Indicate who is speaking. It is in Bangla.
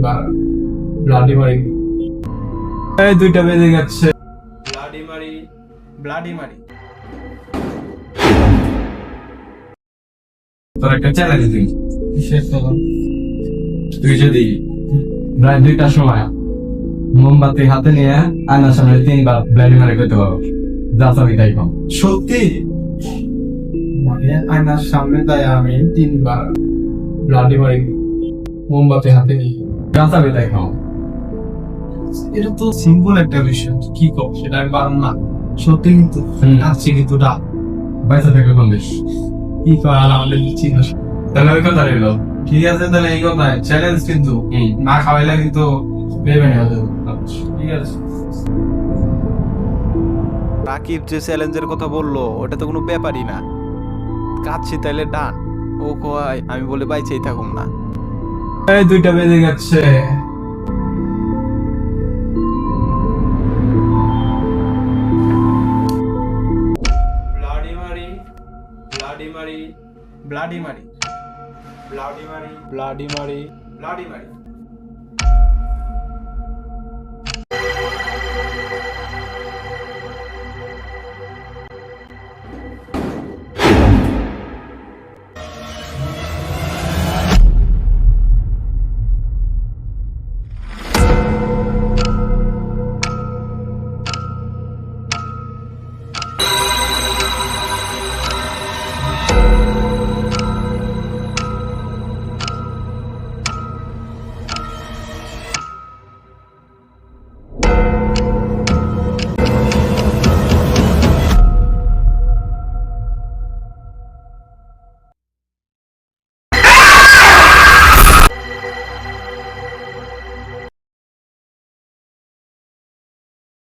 Speaker 1: তিনবার ব্লাডি মারি এই দুইটা বেজে গেছে।
Speaker 2: ব্লাডি মারি ব্লাডি মারি
Speaker 1: তোর একটা চ্যালেঞ্জ দিই। তুই যদি প্রায় দুইটার সময় মোমবাতি হাতে নিয়ে আয়নার সামনে তিনবার ব্লাডি মারি করতে পারো যা চাবি তাই কম
Speaker 2: সত্যি?
Speaker 1: মানে আয়নার সামনে তাই আমি তিনবার ব্লাডি মারি মোমবাতি হাতে নিয়ে যা চাবি তাই কম
Speaker 2: এটা তো সিম্পল একটা বিষয় কি কর সেটা আমি পারলাম না। সত্যি কিন্তু আসছে কিন্তু
Speaker 1: বেশ
Speaker 2: কি করার আমাদের দিচ্ছি না।
Speaker 1: তাহলে ওই কথা রইল।
Speaker 2: ঠিক আছে তাহলে এই কথা চ্যালেঞ্জ কিন্তু। না খাওয়াইলে কিন্তু
Speaker 1: ভেবে নেওয়া
Speaker 2: ঠিক আছে।
Speaker 3: রাকিব যে চ্যালেঞ্জের কথা বলল ওটা তো কোনো ব্যাপারই না। কাচ্ছি তাইলে ডান। ও কয় আমি বলে বাইচেই থাকুম না।
Speaker 1: এই দুইটা বেজে গেছে।
Speaker 2: ব্লাডি মারি ব্লাডি মারি ব্লাডি মারি ব্লাডি মারি ব্লাডি মারি ব্লাডি মারি